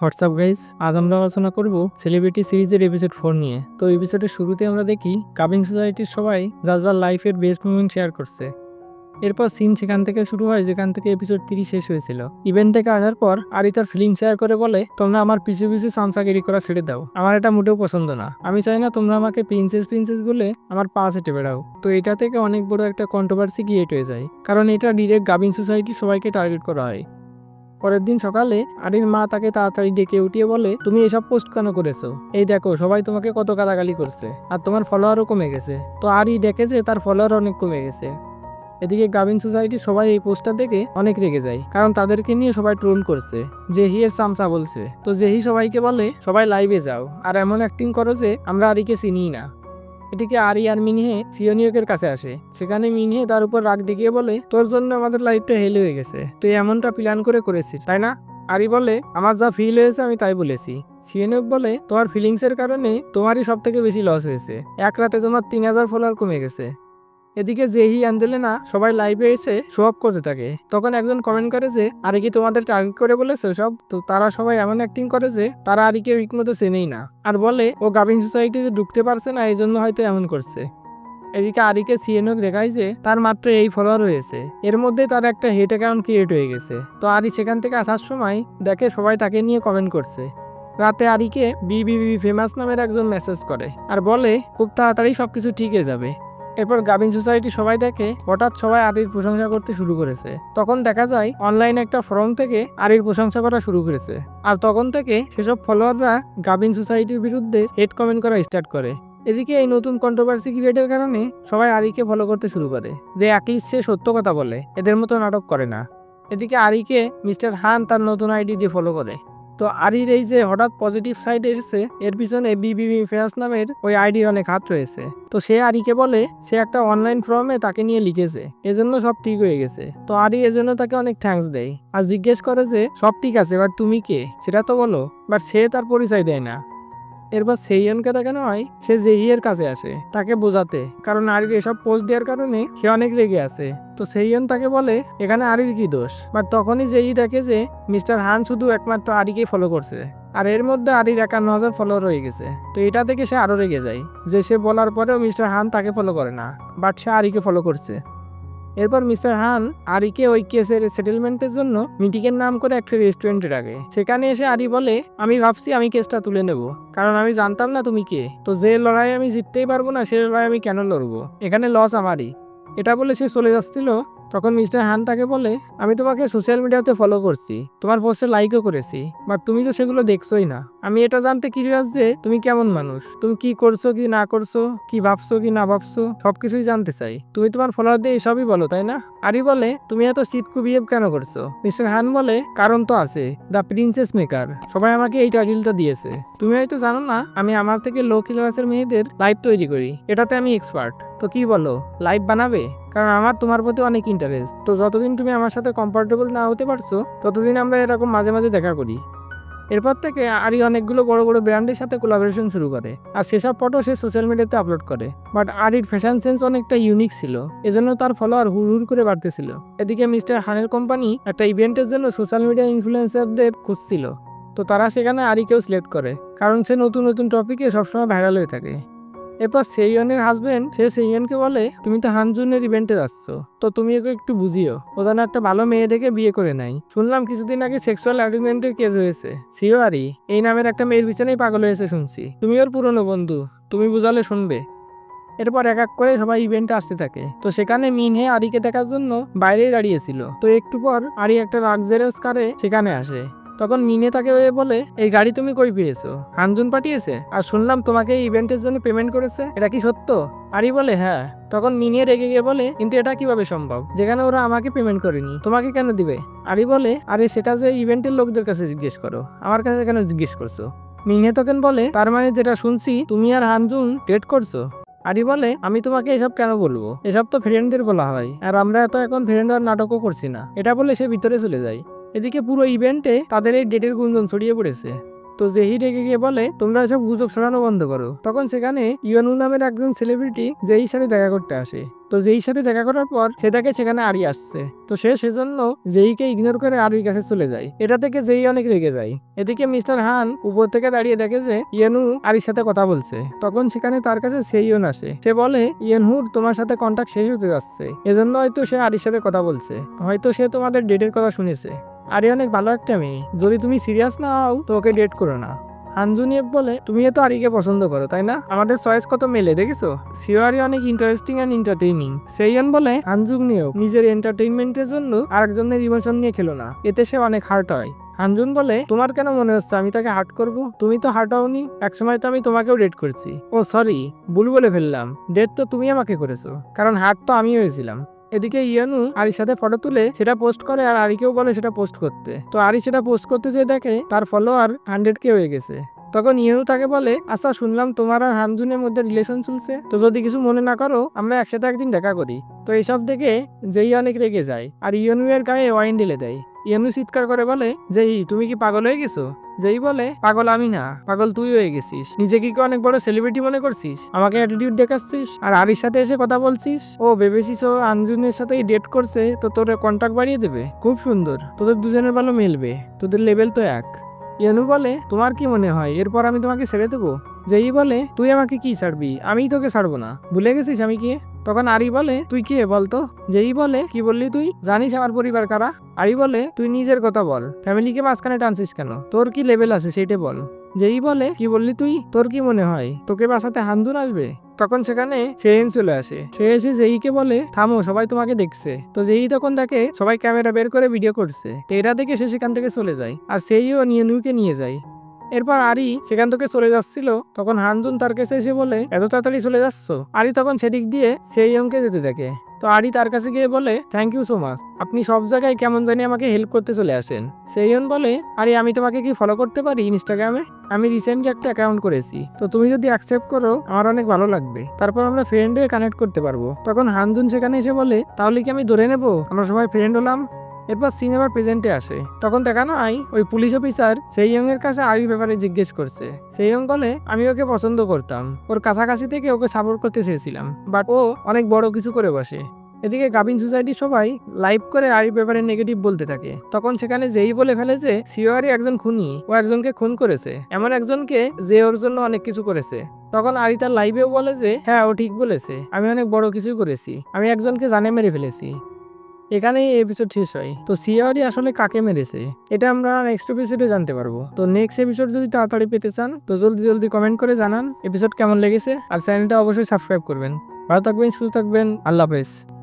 WhatsApp guys আজ আমরা আলোচনা করব সেলিব্রিটি সিরিজের এপিসোড ফোর নিয়ে। তো এপিসোডের শুরুতে আমরা দেখি কাবিং সোসাইটির সবাই যার যার লাইফের বেস্ট মুমেন্ট শেয়ার করছে। এরপর সিন সেখান থেকে শুরু হয়, যেখান থেকে এপিসোড তিরিশ শেষ হয়েছিল। ইভেন্ট থেকে আসার পর আরি তার ফিলিং শেয়ার করে বলে, তোমরা আমার পিছু পিছু সামসাগিরি করা ছেড়ে দাও। আমার এটা মোটেও পছন্দ না। আমি চাই না তোমরা আমাকে প্রিন্সেস প্রিন্সেস বলে আমার পা চেটে বেড়াও তো এটা থেকে অনেক বড় একটা কন্ট্রোভার্সি ক্রিয়েট হয়ে যায়। কারণ এটা ডিরেক্ট গাবিং সোসাইটি সবাইকে টার্গেট করা হয়। পরের দিন সকালে আরির মা তাকে তাড়াতাড়ি ডেকে উঠিয়ে বলে, তুমি এসব পোস্ট কেন করেছ? এই দেখো, সবাই তোমাকে কত গালাগালি করছে, আর তোমার ফলোয়ারও কমে গেছে। তো আরি দেখে যে তার ফলোয়ার অনেক কমে গেছে। এদিকে গাবিন সোসাইটি সবাই এই পোস্টটা দেখে অনেক রেগে যায়, কারণ তাদেরকে নিয়ে সবাই ট্রোল করছে জেহি এর সামসা বলছে। তো জেহি সবাইকে বলে, সবাই লাইভে যাও, আর এমন অ্যাক্টিং করো যে আমরা আরিকে চিনি না। এদিকে আরি আর মিনহে সিওনিয়কের কাছে আসে। সেখানে মিনহে তার উপর রাগ দেখিয়ে বলে, তোর জন্য আমাদের লাইফটা হেল হয়ে গেছে। তুই এমনটা প্ল্যান করে করেছিস, তাই না? আরি বলে, আমার যা ফিল হয়েছে আমি তাই বলেছি। সিএনএফ বলে, তোমার ফিলিংসের কারণে তোমারই সব থেকে বেশি লস হয়েছে। এক রাতে তোমার তিন হাজার ফলোয়ার কমে গেছে। এদিকে যেহি আন্দোলনা সবাই লাইভে এসে শো আপ করতে থাকে। তখন একজন কমেন্ট করে যে, আরে কি তোমাদের টার্গেট করে বলেছে সব? তো তারা সবাই এমন অ্যাক্টিং করে যে, তারা আরিকে রীতিমতো চেনেই না। আর বলে, ও গাভিন সোসাইটিতে ঢুকতে পারছে না এই জন্য হয়তো এমন করছে। এদিকে আরিকে সিএনও দেখায় যে, তার মাত্র এই ফলোয়ার হয়েছে। এর মধ্যে তার একটা হেড অ্যাকাউন্ট ক্রিয়েট হয়ে গেছে। তো আরি সেখান থেকে আসার সময় দেখে সবাই তাকে নিয়ে কমেন্ট করছে। রাতে আরিকে বিবিবি ফেমাস নামের একজন মেসেজ করে। আর বলে, খুব তাড়াতাড়ি সবকিছু ঠিক হয়ে যাবে। এরপর গাভিন সোসাইটি সবাই দেখে হঠাৎ সবাই আরির প্রশংসা করতে শুরু করেছে। তখন দেখা যায়, অনলাইনে একটা ফোরাম থেকে আরির প্রশংসা করা শুরু করেছে। আর তখন থেকে সেসব ফলোয়াররা গাভিন সোসাইটির বিরুদ্ধে হেড কমেন্ট করা স্টার্ট করে। এদিকে এই নতুন কন্ট্রোভার্সি ক্রিয়েটের কারণে সবাই আরিকে ফলো করতে শুরু করে, যে অ্যাটলিস্ট সে সত্য কথা বলে, এদের মতো নাটক করে না। এদিকে আরিকে মিস্টার হান তার নতুন আইডি দিয়ে ফলো করে। তো আরির এই যে হঠাৎ পজিটিভ সাইড এসেছে, এর পিছনে বিবিবি ফেয়াস নামের ওই আইডির অনেক হাত রয়েছে। তো সে আরিকে বলে, সে একটা অনলাইন ফর্মে তাকে নিয়ে লিখেছে। এজন্য সব ঠিক হয়ে গেছে। তো আরি এজন্য তাকে অনেক থ্যাঙ্কস দেয়। আর জিজ্ঞেস করে যে, সব ঠিক আছে এবার তুমি কে? সেটা তো বলো বাট সে তার পরিচয় দেয় না। এরপর সেইয়নকে দেখানো হয়, সে জেহিয়ের কাছে আসে, তাকে বোঝাতে। কারণ আরির এসব পোস্ট দেওয়ার কারণে সে অনেক রেগে আছে। তো সেইয়ন তাকে বলে, এখানে আরির কি দোষ? বাট তখনই জেহি দেখে যে মিস্টার হান শুধু একমাত্র আরিকেই ফলো করছে। আর এর মধ্যে আরির একান্ন হাজার ফলোয়ার হয়ে গেছে। তো এটা থেকে সে আরও রেগে যায় যে সে বলার পরেও মিস্টার হান তাকে ফলো করে না, বাট সে আরিকে ফলো করছে। এরপর মিস্টার হান আরিকে ওই কেসের সেটেলমেন্টের জন্য মিটিংয়ের নাম করে একটা রেস্টুরেন্টে ডাকে। সেখানে এসে আরি বলে, আমি ভাবছি আমি কেসটা তুলে নেব। কারণ আমি জানতাম না তুমি কে। তো যে লড়াই আমি জিততেই পারব না, সে লড়াই আমি কেন লড়বো? এখানে লস আমারই। এটা বলে সে চলে যাচ্ছিল। তখন মিস্টার হান তাকে বলে, আমি তোমাকে সোশ্যাল মিডিয়াতে ফলো করছি। তোমার পোস্টে লাইকও করেছি। বাট তুমি তো সেগুলো দেখছোই না। আমি এটা জানতে কিউরিয়াস যে তুমি কেমন মানুষ? তুমি কি করছ, কি না করছ, কি ভাবছ, কি না ভাবছ? সবকিছুই জানতে চাই। তুমি তোমার ফলোয়ারদের এসবই বলো, তাই না? আরি বলে, তুমি এত সিটকু বিহেভ কেন করছ? মিস্টার হান বলে, কারণ তো আছে দ্য প্রিন্সেস মেকার সবাই আমাকে এই টাইটেলটা দিয়েছে। তুমি হয়তো জানো না, আমি আমার থেকে লো ক্লাসের মেয়েদের লাইভ তৈরি করি। এটাতে আমি এক্সপার্ট তো কি বলো লাইভ বানাবে? কারণ আমার তোমার প্রতি অনেক ইন্টারেস্ট তো যতদিন তুমি আমার সাথে কমফোর্টেবল না হতে পারছ, ততদিন আমরা এরকম মাঝে মাঝে দেখা করি। এরপর থেকে আরই অনেকগুলো বড় বড় ব্র্যান্ডের সাথে কোলাবোরেশন শুরু করে। আর সেসব ফটো সে সোশ্যাল মিডিয়াতে আপলোড করে। বাট আরির ফ্যাশন সেন্স অনেকটা ইউনিক ছিল। এজন্য তার ফলোয়ার হুড় হুড় করে বাড়তেছিল। এদিকে মিস্টার হানের কোম্পানি একটা ইভেন্টের জন্য সোশ্যাল মিডিয়া ইনফ্লুয়েন্সারদের খুঁজছিল। তো তারা সেখানে আরিকেও সিলেক্ট করে। কারণ সে নতুন নতুন টপিকে সবসময় ভাইরাল হয়ে থাকে। এরপর সেইয়নের হাজবেন্ড সে সেইয়নকে বলে, তুমি তো হানজুনের ইভেন্টে যাচ্ছ, তো তুমি ওকে একটু বুঝিও। ও যেন একটা ভালো মেয়ে দেখে বিয়ে করে নাই। শুনলাম কিছুদিন আগে সেক্সুয়াল অ্যাগ্রিমেন্টের কেস হয়েছে। সিওয়ারি এই নামের একটা মেয়ের পিছনেই পাগল হয়েছে শুনছি। তুমি ওর পুরনো বন্ধু, তুমি বুঝালে শুনবে। এরপর এক এক করে সবাই ইভেন্টে আসতে থাকে। তো সেখানে মিনহে আরিকে দেখার জন্য বাইরে দাঁড়িয়েছিল। তো একটু পর আরি একটা লাক্সারিয়াস কারে সেখানে আসে। তখন মিনে তাকে বলে, এই গাড়ি তুমি কই পেয়েছ? হানজুন পাঠিয়েছে? আর শুনলাম তোমাকে এই ইভেন্টের জন্য পেমেন্ট করেছে। এটা কি সত্য? আরি বলে হ্যাঁ। তখন মিনে রেগে গিয়ে বলে, কিন্তু এটা কীভাবে সম্ভব? যেখানে ওরা আমাকে পেমেন্ট করেনি, তোমাকে কেন দিবে? আরি বলে, আরে সেটা যে ইভেন্টের লোকদের কাছে জিজ্ঞেস করো। আমার কাছে কেন জিজ্ঞেস করছ? মিনে তখন বলে, তার মানে যেটা শুনছি, তুমি আর হানজুন ডেট করছ? আরি বলে, আমি তোমাকে এসব কেন বলব? এসব তো ফ্রেন্ডদের বলা হয়। আর আমরা এত এখন ফ্রেন্ড আর নাটকও করছি না। এটা বলে সে ভিতরে চলে যায়। এদিকে পুরো ইভেন্টে তাদের এই ডেটের গুঞ্জন ছড়িয়ে পড়েছে। তো জেহি রেগে গিয়ে বলে, তোমরা এসব গুজব ছড়ানো বন্ধ করো। তখন সেখানে ইয়নু নামের একজন সেলিব্রিটি জেহির সাথে দেখা করতে আসে। তো যেই সাথে দেখা করার পর সে তাকে সেখানে আরি আসছে। তো সে সেজন্য জেইকে ইগনোর করে আরির কাছে চলে যায়। এটা থেকে জেই অনেক রেগে যায়। এদিকে মিস্টার হান উপর থেকে দাঁড়িয়ে দেখে যে ইয়েনু আরির সাথে কথা বলছে। তখন সেখানে তার কাছে সেইয়ন আসে। সে বলে ইয়েনহুর তোমার সাথে কন্ট্যাক্ট শেষ হতে যাচ্ছে। এজন্য হয়তো সে আরির সাথে কথা বলছে। হয়তো সে তোমাদের ডেটের কথা শুনেছে। আরে অনেক ভালো একটা মেয়ে। যদি তুমি সিরিয়াস না হও তো ওকে ডেট করো না। হানজুনিয়েব বলে, তুমি তো আরিকে পছন্দ করো, তাই না? আমাদের চয়েস কত মেলে, দেখেছ? সিওয়ারি অনেক ইন্টারেস্টিং অ্যান্ড এন্টারটেইনিং সেইয়ান বলে হানজুক নিয়েও নিজের এন্টারটেইনমেন্টের জন্য আরেকজনের ইমোশন নিয়ে খেলো না। এতে সে অনেক হার্ট হয়। হানজুন বলে, তোমার কেন মনে হচ্ছে আমি তাকে হার্ট করব? তুমি তো হার্ট হওনি, একসময় তো আমি তোমাকেও ডেট করছি। ও সরি ভুল বলে ফেললাম। ডেট তো তুমি আমাকে করেছ, কারণ হার্ট তো আমি হয়েছিলাম। এদিকে ইয়ানু আরির সাথে ফটো তুলে সেটা পোস্ট করে আর আরিকেও বলে সেটা পোস্ট করতে। তো আরি সেটা পোস্ট করতে যেয়ে দেখে তার ফলোয়ার হান্ড্রেড কে হয়ে গেছে। তখন ইয়েনু তাকে বলে আচ্ছা শুনলাম তোমার আর হানজুনের মধ্যে রিলেশন চলছে। তো যদি কিছু মনে না করো, আমরা একসাথে একদিন দেখা করি। তো এইসব দেখে যেই অনেক রেগে যায় আর ইয়েনু এর গায়ে ওয়াইন ঢেলে দেয়। ইয়েনু চিৎকার করে বলে, যেই, তুমি কি পাগল হয়ে গেছো? যেই বলে, পাগল আমি না, পাগল তুই হয়ে গেছিস। নিজেকে কি অনেক বড় সেলিব্রিটি মনে করছিস? আমাকে অ্যাটিটিউড দেখাচ্ছিস? আর আরির সাথে এসে কথা বলছিস? ও, ভেবেছিস ও আঞ্জুনের সাথে ডেট করছে, তো তোর কন্ট্যাক্ট বাড়িয়ে দেবে? খুব সুন্দর, তোদের দুজনের ভালো মিলবে, তোদের লেভেল তো এক। ইয়ানু বলে, তোমার কি মনে হয়, এরপর আমি তোমাকে ছেড়ে দেবো? যেই বলে, তুই আমাকে কি ছাড়বি? আমিই তোকে ছাড়বো না। ভুলে গেছিস আমি কে? তখন আরি বলে, তুই কে বলতো? যেই বলে, কি বললি তুই? জানিস আমার পরিবার কারা? আরি বলে, তুই নিজের কথা বল। ফ্যামিলিকে মাঝখানে টানছিস কেন? তোর কি লেভেল আছে সেটা বল। যেই বলে, কি বললি তুই? তোর কি মনে হয়? তোকে বাসাতে হান্দুন আসবে? তখন সেখানে সেন চলে আসে। সে এসে যেইকে বলে, থামো, সবাই তোমাকে দেখছে। তো যেই তখন তাকে সবাই ক্যামেরা বের করে ভিডিও করছে। তো এটা দেখে সে সেখান থেকে চলে যায়। আর সেইও নিয়ে নিয়ে যায়। এরপর আরি সেখান থেকে চলে যাচ্ছিল। তখন হানজুন তার কাছে এসে বলে, এত তাড়াতাড়ি চলে যাচ্ছ? আরি তখন সেদিক দিয়ে সেই অঙ্কে যেতে দেখে তো আরি তার কাছে গিয়ে বলে থ্যাংক ইউ সো মাচ আপনি সব জায়গায় কেমন জানি আমাকে হেল্প করতে চলে আসেন। সেইয়ন বলে, আরে, আমি তোমাকে কি ফলো করতে পারি ইনস্টাগ্রামে আমি রিসেন্টলি একটা অ্যাকাউন্ট করেছি। তো তুমি যদি অ্যাকসেপ্ট করো, আমার অনেক ভালো লাগবে। তারপর আমরা ফ্রেন্ড হয়ে কানেক্ট করতে পারব। তখন হানজুন সেখানে এসে বলে, তাহলে কি আমি ধরে নেব? আমরা সবাই ফ্রেন্ড হলাম? এরপর সিনেমার প্রেজেন্টে আসে। তখন দেখানো হয় ওই পুলিশ অফিসার সেই এর কাছে আরির ব্যাপারে জিজ্ঞেস করছে। সেই বলে, আমি ওকে পছন্দ করতাম। ওর কাছাকাছি থেকে ওকে সাপোর্ট করতে চেয়েছিলাম। বাট ও অনেক বড় কিছু করে বসে। এদিকে গাবিন সোসাইটি সবাই লাইভ করে আরির ব্যাপারে নেগেটিভ বলতে থাকে। তখন সেখানে যেই বলে ফেলে যে সিওয়ারি একজন খুনি। ও একজনকে খুন করেছে। এমন একজনকে যে ওর জন্য অনেক কিছু করেছে। তখন আরি তার লাইভেও বলে যে হ্যাঁ ও ঠিক বলেছে। আমি অনেক বড় কিছু করেছি। আমি একজনকে জানে মেরে ফেলেছি। এখানেই এপিসোড শেষ হয়। তো সিয়ারি আসলে কাকে মেরেছে? এটা আমরা নেক্সট এপিসোডে জানতে পারব। তো নেক্সট এপিসোড যদি তাড়াতাড়ি পেতে চান, তো জলদি জলদি কমেন্ট করে জানান এপিসোড কেমন লেগেছে। আর চ্যানেলটা অবশ্যই সাবস্ক্রাইব করবেন। ভালো থাকবেন, সুস্থ থাকবেন, আল্লাহ হাফেজ।